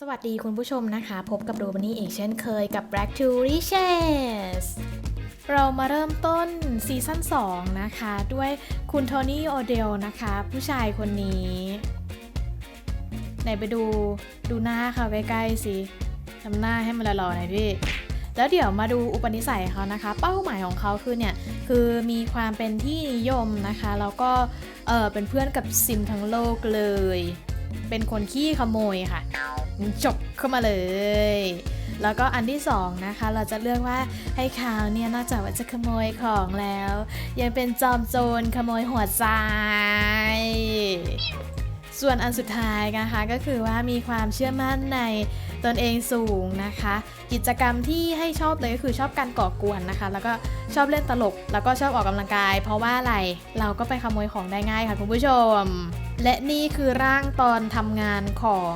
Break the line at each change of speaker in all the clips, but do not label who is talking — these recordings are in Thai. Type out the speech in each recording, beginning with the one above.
สวัสดีคุณผู้ชมนะคะ พบกับโรบันนี่อีกเช่นเคยกับ Black to Riches เรามาเริ่มต้นซีซั่น2 นะคะ ด้วยคุณโทนี่โอเดลนะคะ ผู้ชายคนนี้ ไหนไปดูดูหน้าเขาใกล้ๆสิทำหน้าให้มันหล่อๆหน่อยพี่แล้วเดี๋ยวมาดูอุปนิสัยเขานะคะ เป้าหมายของเขาคือเนี่ยคือมีความเป็นที่นิยมนะคะแล้วก็เออเป็นเพื่อนกับซิมทั้งโลกเลย เป็นคนขี้ขโมยค่ะ จบเข้ามาเลย แล้วก็อันที่สองนะคะ เราจะเลือกว่าให้เขาเนี่ยนอกจากว่าจะขโมยของแล้ว ยังเป็นจอมโจรขโมยหัวใจ ส่วนอันสุดท้ายนะคะก็คือว่ามีความเชื่อมั่นในตนเองสูงนะคะ กิจกรรมที่ให้ชอบเลยก็คือชอบการก่อกวนนะคะ แล้วก็ชอบเล่นตลก แล้วก็ชอบออกกำลังกาย เพราะว่าอะไรเราก็ไปขโมยของได้ง่ายค่ะคุณผู้ชม และนี่คือร่างตอนทำงานของ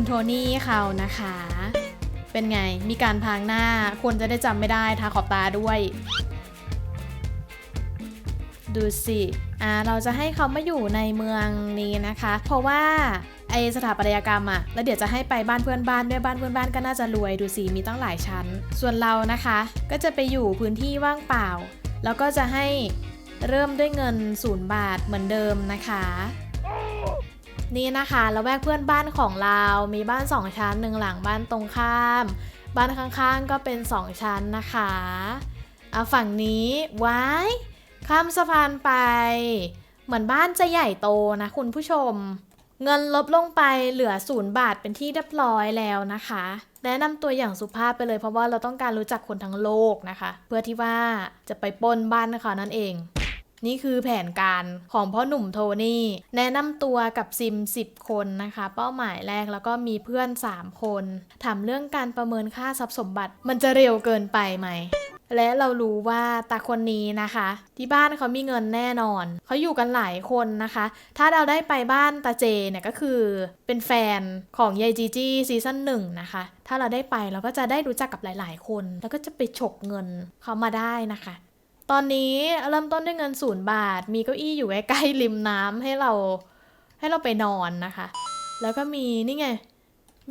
คุณโทนี่เขานะคะ เป็นไง มีการพรางหน้า คนจะได้จำไม่ได้ทาขอบตาด้วย ดูสิ อ่า เราจะให้เขามาอยู่ในเมืองนี้นะคะ เพราะว่าไอสถาปัตยกรรมอะแล้วเดี๋ยวจะให้ไปบ้านเพื่อนบ้านด้วยบ้านเพื่อนบ้านก็น่าจะรวยดูสิมีตั้งหลายชั้น ส่วนเรานะคะ ก็จะไปอยู่พื้นที่ว่างเปล่า แล้วก็จะให้เริ่มด้วยเงินศูนย์บาทเหมือนเดิมนะคะ นี่นะคะแล้วแวกเพื่อนบ้านของเรา มีบ้าน 2 ชั้นหนึ่งหลังบ้านตรงข้าม บ้านข้างๆก็เป็น 2 ชั้นนะคะเอาฝั่งนี้ไว้ข้ามสะพานไป เหมือนบ้านจะใหญ่โตนะคุณผู้ชม เงินลบลงไปเหลือศูนย์บาทเป็นที่เรียบร้อยแล้วนะคะ แนะนำตัวอย่างสุภาพไปเลยเพราะว่าเราต้องการรู้จักคนทั้งโลกนะคะ เพื่อที่ว่าจะไปปล้นบ้านเขานั่นเอง นี่คือแผนการของพ่อหนุ่มโทนี่ แนะนำตัวกับซิม 10 คนนะคะ เป้าหมายแรกแล้วก็มีเพื่อน 3 คนถามเรื่องการประเมินค่าทรัพย์สมบัติ มันจะเร็วเกินไปไหมและเรารู้ว่าตาคนนี้นะคะ ที่บ้านเขามีเงินแน่นอน เขาอยู่กันหลายคนนะคะ ถ้าเราได้ไปบ้านตาเจเนี่ยก็คือเป็นแฟนของยายจีจี้ซีซั่นหนึ่งนะคะ ถ้าเราได้ไปเราก็จะได้รู้จักกับหลาย ๆ คน แล้วก็จะไปฉกเงินเขามาได้นะคะ ตอนนี้เริ่มต้นด้วยเงินศูนย์บาท มีเก้าอี้อยู่ใกล้ๆริมน้ำให้เราให้เราไปนอนนะคะ แล้วก็มีนี่ไง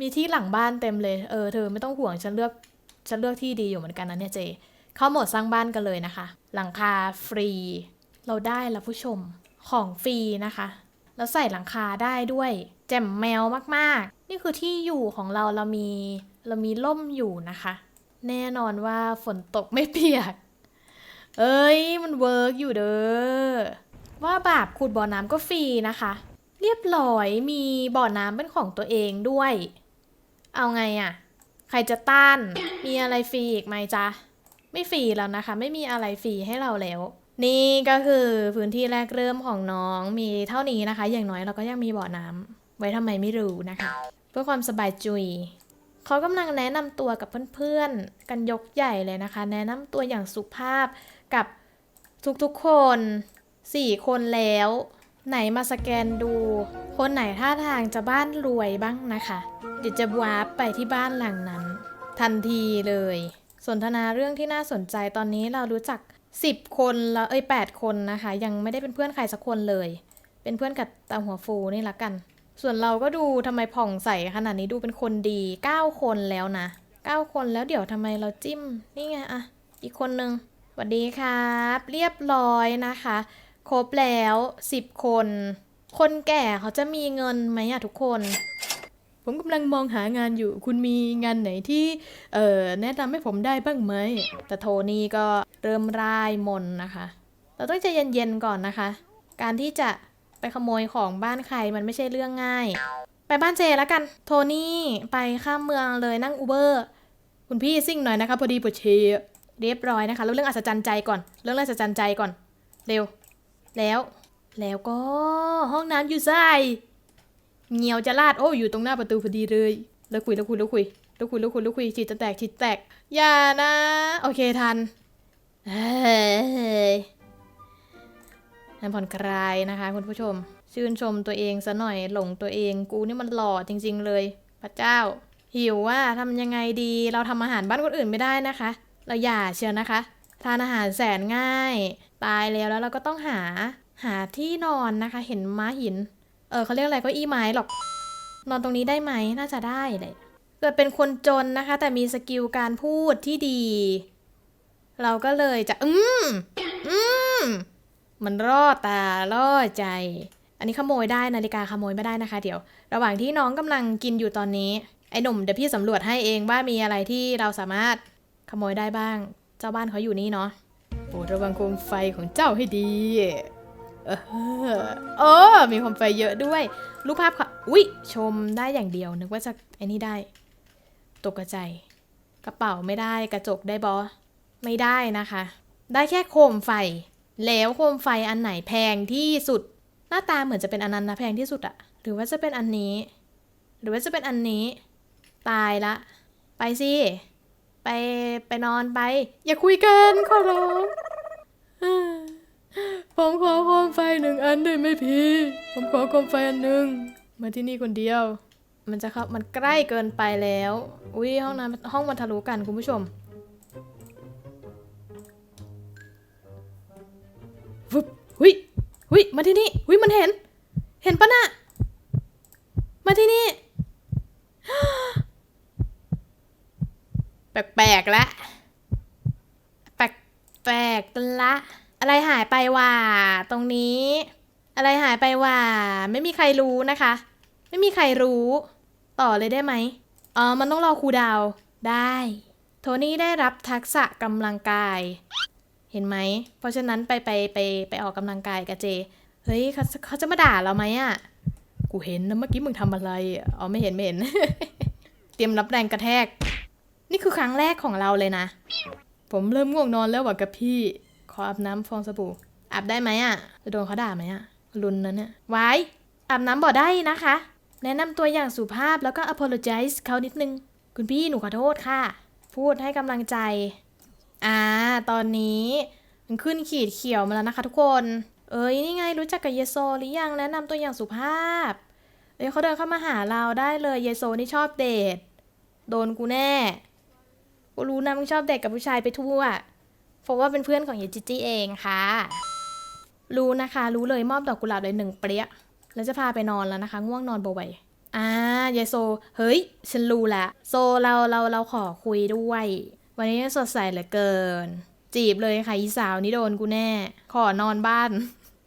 มีที่หลังบ้านเต็มเลย เออเธอไม่ต้องห่วงฉันเลือกฉันเลือกที่ดีอยู่เหมือนกันนะเนี่ยเจ เข้าโหมดสร้างบ้านกันเลยนะคะ หลังคาฟรี เราได้แล้วผู้ชมของฟรีนะคะ แล้วใส่หลังคาได้ด้วย แจ่มแมวมากๆ นี่คือที่อยู่ของเราเรามีเรามีร่มอยู่นะคะ แน่นอนว่าฝนตกไม่เปียก เอ้ย มันเวิร์กอยู่เด้อ ว่าบาปขุดบ่อน้ำก็ฟรีนะคะ เรียบร้อยมีบ่อน้ำเป็นของตัวเองด้วย เอาไงอะ่ะใครจะต้าน มีอะไรฟรีอีกไหมจ๊ะ ไม่ฟรีแล้วนะคะ ไม่มีอะไรฟรีให้เราแล้ว นี่ก็คือพื้นที่แรกเริ่มของน้องมีเท่านี้นะคะ อย่างน้อยเราก็ยังมีบ่อน้ำไว้ทำไมไม่รู้นะคะ เพื่อความสบายจุยเขากำลังแนะนำตัวกับเพื่อนๆ กันยกใหญ่เลยนะคะ แนะนำตัวอย่างสุภาพ กับทุกๆคน 4 คนแล้ว ไหนมาสแกนดู คนไหนท่าทางจะบ้านรวยบ้างนะคะ เดี๋ยวจะวาร์ปไปที่บ้านหลังนั้น ทันทีเลย สนทนาเรื่องที่น่าสนใจตอนนี้เรารู้จัก 10 คนแล้วเอ้ย8คนนะคะ ยังไม่ได้เป็นเพื่อนใครสักคนเลย เป็นเพื่อนกับตาหัวฟูนี่ละกัน ส่วนเราก็ดูทำไมผ่องใสขนาดนี้ดูเป็นคนดี 9 คนแล้วนะ 9 คนแล้วเดี๋ยวทำไมเราจิ้ม นี่ไงอะอีกคนนึง วัสดีครับ เรียบร้อยนะคะ ครบแล้ว 10 คน คนแก่เขาจะมีเงินไหมอะทุกคน ผมกำลังมองหางานอยู่ คุณมีงานไหนที่ เอ่อ แนะนำให้ผมได้บ้างไหม แต่โทนี่ก็เริ่มร่ายมนนะคะ เราต้องใจเย็นๆก่อนนะคะ การที่จะไปขโมยของบ้านใครมันไม่ใช่เรื่องง่าย ไปบ้านเจแล้วกัน โทนี่ไปข้ามเมืองเลยนั่งอูเบอร์ คุณพี่ซิ่งหน่อยนะคะพอดีปวดเชย เรียบร้อยนะคะแล้วเรื่องอัศจรรย์ใจก่อน เรื่องอัศจรรย์ใจก่อน เร็ว แล้ว แล้วก็ห้องน้ำอยู่ใส่เงียวจะลาดโอ้อยู่ตรงหน้าประตูพอดีเลยแล้วคุยแล้วคุยแล้วคุยแล้วคุยแล้วคุยแล้วคุยฉีดจะแตกฉีดแตก อย่านะ โอเคทันเฮ้ยนั่นผ่อนคลายนะคะคุณผู้ชม ชื่นชมตัวเองซะหน่อยหลงตัวเองกูนี่มันหล่อจริง ๆ เลย พระเจ้า หิวว่าทำยังไงดีเราทำอาหารบ้านคนอื่นไม่ได้นะคะ เราอย่าเชียวนะคะ ทานอาหารแสนง่าย ตายแล้วแล้วเราก็ต้องหาหาที่นอนนะคะ เห็นม้าหิน เออเขาเรียกอะไรเก็อี้ไม้หรอก นอนตรงนี้ได้ไหมน่าจะได้เลยเกิดเป็นคนจนนะคะ แต่มีสกิลการพูดที่ดี เราก็เลยจะ อืมอืมมันรอดตาล่อใจ อันนี้ขโมยได้นาฬิกาขโมยไม่ได้นะคะ เดี๋ยว ระหว่างที่น้องกำลังกินอยู่ตอนนี้ ไอ้หนุ่มเดี๋ยวพี่สำรวจให้เองว่ามีอะไรที่เราสามารถ ขโมยได้บ้าง เจ้าบ้านเขาอยู่นี่เนาะโปรดระวังโคมไฟของเจ้าให้ดี เออเออ มีโคมไฟเยอะด้วย รูปภาพค่ะ อุ๊ย ชมได้อย่างเดียว นึกว่าจะไอ้นี่ได้ ตกใจ กระเป๋าไม่ได้ กระจกได้บอ ไม่ได้นะคะ ได้แค่โคมไฟ แล้วโคมไฟอันไหนแพงที่สุด หน้าตาเหมือนจะเป็นอันนั้นนะแพงที่สุดอะ หรือว่าจะเป็นอันนี้ หรือว่าจะเป็นอันนี้ ตายละ ไปสิ ไปไปนอนไป อย่าคุยกันขอร้องผมขอโคมไฟหนึ่งอันได้ไหมพี่ ผมขอโคมไฟอันหนึ่งมาที่นี่คนเดียว มันจะเข้ามันใกล้เกินไปแล้ว อุ้ยห้องน้ำห้องมันทะลุกันคุณผู้ชมวึบหุยหุยมาที่นี่ เห็นปะน่ะ มาที่นี่ แปลกๆละ แปลกๆละ อะไรหายไปวะตรงนี้ อะไรหายไปวะไม่มีใครรู้ นะคะ ไม่มีใครรู้ ต่อเลยได้ไหมอ๋อมันต้องรอครูดาวได้ โทนี่ได้รับทักษะกำลังกาย เห็นไหม เพราะฉะนั้นไปไปไปไปออกกำลังกายกับเจ เฮ้ยเขาเขาจะมาด่าเราไหมอะ กูเห็นนะเมื่อกี้มึงทำอะไรอ๋อไม่เห็นไม่เห็น เตรียมรับแรงกระแทก นี่คือครั้งแรกของเราเลยนะ ผมเริ่มง่วงนอนแล้วว่ะกับพี่ ขออาบน้ำฟองสบู่อาบได้ไหมอะจะโดนเขาด่าไหมอะรุนนะเนี่ยไว้ อาบน้ำบ่ได้นะคะ แนะนำตัวอย่างสุภาพแล้วก็ apologize เขานิดนึง คุณพี่หนูขอโทษค่ะ พูดให้กำลังใจ อ่า ตอนนี้มันขึ้นขีดเขียวมาแล้วนะคะทุกคน เอ้ยนี่ไงรู้จักกับเยโซหรือยังแนะนำตัวอย่างสุภาพ เอ้ยเขาเดินเข้ามาหาเราได้เลยเยโซนี่ชอบเดท โดนกูแน่ กูรู้นะมึงชอบเด็กกับผู้ชายไปทั่วเพราะว่าเป็นเพื่อนของเยจิจิเองค่ะ รู้นะคะ รู้เลยมอบดอกกุหลาบเลยหนึ่งเปรี้ย แล้วจะพาไปนอนแล้วนะคะ ง่วงนอนบ่อยอ่ายายโซ เฮ้ย ฉันรู้ละ โซเราเราเราขอคุยด้วย วันนี้สดใสเหลือเกิน จีบเลยค่ะอีสาวนี่โดนกูแน่ ขอนอนบ้าน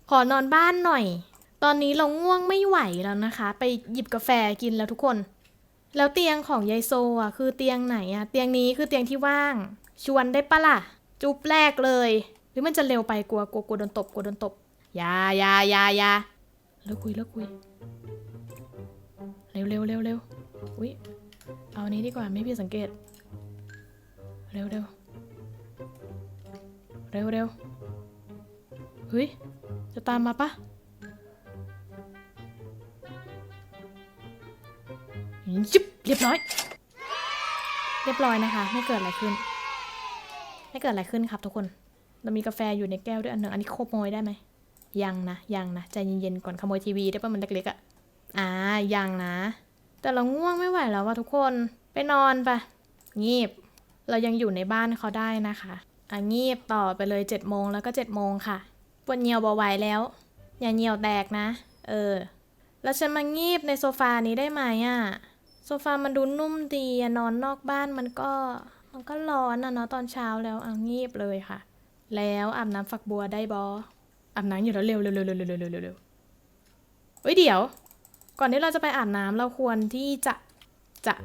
ขอนอนบ้านหน่อย ตอนนี้เราง่วงไม่ไหวแล้วนะคะ ไปหยิบกาแฟกินแล้วทุกคน แล้วเตียงของยายโซอะคือเตียงไหนอะ เตียงนี้คือเตียงที่ว่าง ชวนได้ปะล่ะ จุ๊บแรกเลย หรือมันจะเร็วไปกลัวกลัวกลัวโดนตบกลัวโดนตบยายายายา แล้วคุยแล้วคุย เร็วเร็วเร็วเร็วอุ้ยเอาอันนี้ดีกว่าไม่พี่สังเกต เร็วเร็วเร็วเร็วเฮ้ย จะตามมาปะยิบเรียบร้อย เรียบร้อยนะคะ ไม่เกิดอะไรขึ้น ไม่เกิดอะไรขึ้นครับทุกคน เรามีกาแฟอยู่ในแก้วด้วยอันหนึ่งอันนี้โคบโมยได้ไหม ยังนะ ยังนะ ใจเย็นๆก่อนขโมยทีวีได้ปะมันเล็กๆอะ่ะอ่ายังนะ แต่เราง่วงไม่ไหวแล้วว่ะทุกคนไปนอนปะงีบ เรายังอยู่ในบ้านเขาได้นะคะอะงีบต่อไปเลย7จ็ดโมงแล้วก็7จ็ดโมงค่ะปวดเหนียวเบาไหวแล้วอย่าเหนียวแตกนะ เออ แล้วฉันมางีบในโซฟานี้ได้ไหมอะ่ะโซฟามันดูนุ่มดีนอนนอกบ้านมันก็ มันก็ร้อนอะเนาะตอนเช้าแล้วอะงีบเลยค่ะ แล้วอาบน้ำฝักบัวได้บอ อาบน้ำอยู่แล้วเร็วเร็วเร็วเร็วเร็วเร็วเร็วเฮ้ยเดี๋ยว ก่อนที่เราจะไปอาบน้ำเราควรที่จะจะ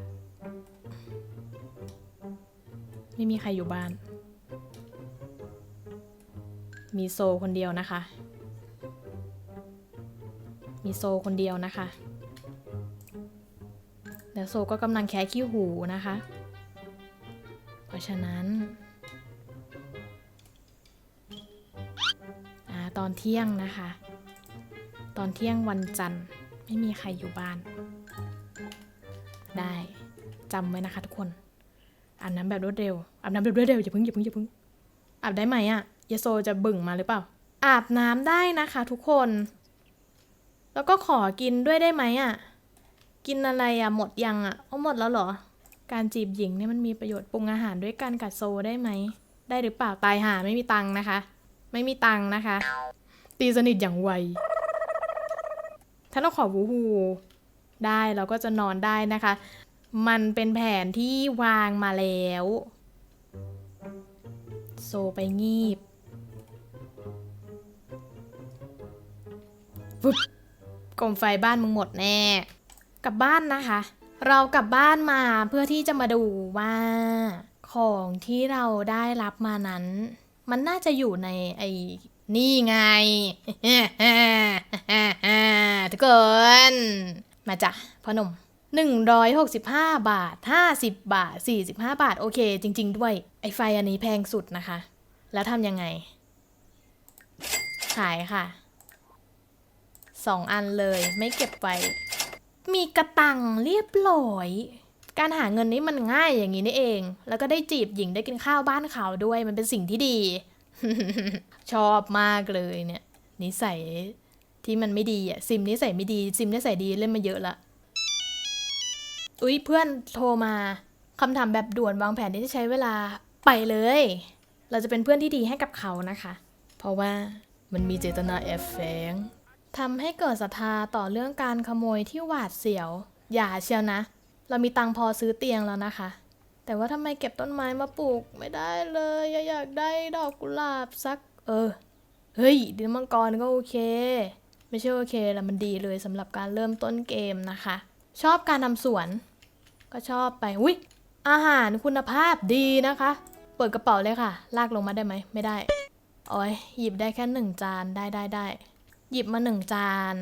ไม่มีใครอยู่บ้าน มีโซคนเดียวนะคะ มีโซคนเดียวนะคะแล้วโซก็กำลังแคะขี้หูนะคะ เพราะฉะนั้น อ่าตอนเที่ยงนะคะ ตอนเที่ยงวันจันทร์ไม่มีใครอยู่บ้าน ได้จำไว้นะคะทุกคนอาบน้ำแบบรวดเร็วอาบน้ำแบบรวดเร็วอย่าพิ่งอย่าพิ่งอย่าพิ่งอาบได้ไหมอะยาโซจะบึ่งมาหรือเปล่า อาบน้ำได้นะคะทุกคน แล้วก็ขอกินด้วยได้ไหมอะกินอะไรอะหมดยังอะเอาหมดแล้วเหรอ การจีบหญิงเนี่ยมันมีประโยชน์ปรุงอาหารด้วยกันกับโซได้ไหมได้หรือเปล่าตายหาไม่มีตังค์นะคะ ไม่มีตังค์นะคะ ตีสนิทอย่างไว ถ้าเราขอวูฮูได้เราก็จะนอนได้นะคะ มันเป็นแผนที่วางมาแล้ว โซไปงีบฟึบกลมไฟบ้านมึงหมดแน่ กลับบ้านนะคะ เรากลับบ้านมาเพื่อที่จะมาดูว่า ของที่เราได้รับมานั้น มันน่าจะอยู่ในไอ้นี่ไงทุกคน มาจ้ะพ่อหนุ่ม165 บาท 50 บาท 45 บาท โอเค จริง ๆ ด้วย ไอไฟอันนี้แพงสุดนะคะ แล้วทำยังไง ขายค่ะสองอันเลยไม่เก็บไว้ มีกระตังเรียบร้อย การหาเงินนี้มันง่ายอย่างนี้นี่เอง แล้วก็ได้จีบหญิงได้กินข้าวบ้านเขาด้วยมันเป็นสิ่งที่ดี ชอบมากเลยเนี่ย นิสัยที่มันไม่ดีอะซิมนิสัยไม่ดีซิมนิสัยดีเล่นมาเยอะละอุ๊ยเพื่อนโทรมาคำถามแบบด่วนวางแผนที่จะใช้เวลาไปเลย เราจะเป็นเพื่อนที่ดีให้กับเขานะคะ เพราะว่ามันมีเจตนาแอบแฝงทำให้เกิดศรัทธาต่อเรื่องการขโมยที่หวาดเสียว อย่าเชียวนะ เรามีตังพอซื้อเตียงแล้วนะคะ แต่ว่าทำไมเก็บต้นไม้มาปลูกไม่ได้เลยอยากได้ดอกกุหลาบสัก เออ เฮ้ยดินมังกรก็โอเค ไม่ใช่โอเคแล้วมันดีเลยสำหรับการเริ่มต้นเกมนะคะ ชอบการทำสวน ก็ชอบไปอุ้ยอาหารคุณภาพดีนะคะ เปิดกระเป๋าเลยค่ะ ลากลงมาได้ไหมไม่ได้โอ้ยหยิบได้แค่หนึ่งจานได้ได้ได้หยิบมาหนึ่งจาน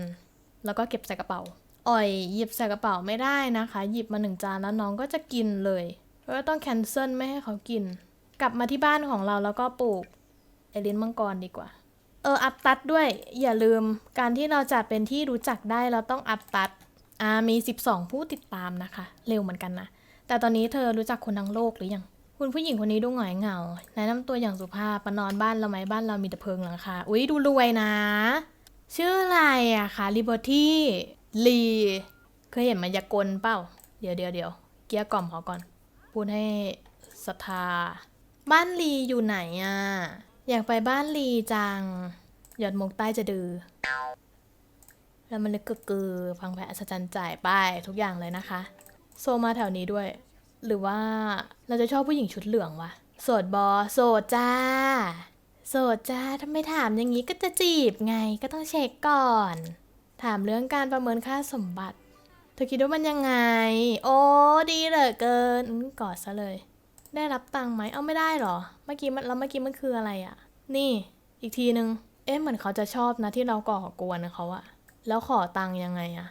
แล้วก็เก็บใส่กระเป๋า อ่อยหยิบใส่กระเป๋าไม่ได้นะคะ หยิบมาหนึ่งจานแล้วน้องก็จะกินเลยก็ต้องแคนเซิลไม่ให้เขากิน กลับมาที่บ้านของเราแล้วก็ปลูกไอรินมังกรดีกว่า เอออัพตัดด้วย อย่าลืมการที่เราจะเป็นที่รู้จักได้เราต้องอัพตัดอ่ามี 12 ผู้ติดตามนะคะ เร็วเหมือนกันนะแต่ตอนนี้เธอรู้จักคนทั้งโลกหรือยังคุณผู้หญิงคนนี้ดูหงอยเหงาแนะนำตัวอย่างสุภาพมานอนบ้านเราไหมบ้านเรามีแต่เพิงหลังคา อุ๊ยดูรวยนะ ชื่ออะไรอะคะลิเบอร์ตี้ ลีเคยเห็นมายากลเปล่า เดี๋ยวเดี๋ยวเดี๋ยวเกียร์กล่อมขาก่อน พูดให้ศรัทธา บ้านลีอยู่ไหนอะอยากไปบ้านลีจัง หยอดมกใต้จะดือ แล้วมันเลยกึกือพังแผลอัศจรรย์จ่ายป้ายทุกอย่างเลยนะคะ โซมาแถวนี้ด้วย หรือว่าเราจะชอบผู้หญิงชุดเหลืองวะ โสดบอ โสดจ้า โสดจ้าถ้าไม่ถามอย่างนี้ก็จะจีบไงก็ต้องเช็คก่อน ถามเรื่องการประเมินค่าสมบัติเธอคิดว่ามันยังไง โอ้ดีเหลือเกินกอดซะเลย ได้รับตังค์ไหมเอาไม่ได้หรอ เมื่อกี้มันแล้วเมื่อกี้มันคืออะไรอะ นี่ อีกทีนึง เอ๊ะเหมือนเขาจะชอบนะที่เราก่อกวนเขาอะแล้วขอตังค์ยังไงอะ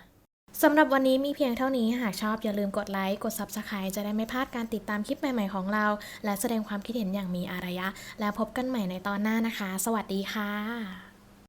สำหรับวันนี้มีเพียงเท่านี้ หากชอบอย่าลืมกดไลค์ กด Subscribe จะได้ไม่พลาดการติดตามคลิปใหม่ ๆ ของเรา และแสดงความคิดเห็นอย่างมีอารยะ แล้วพบกันใหม่ในตอนหน้านะคะ สวัสดีค่ะ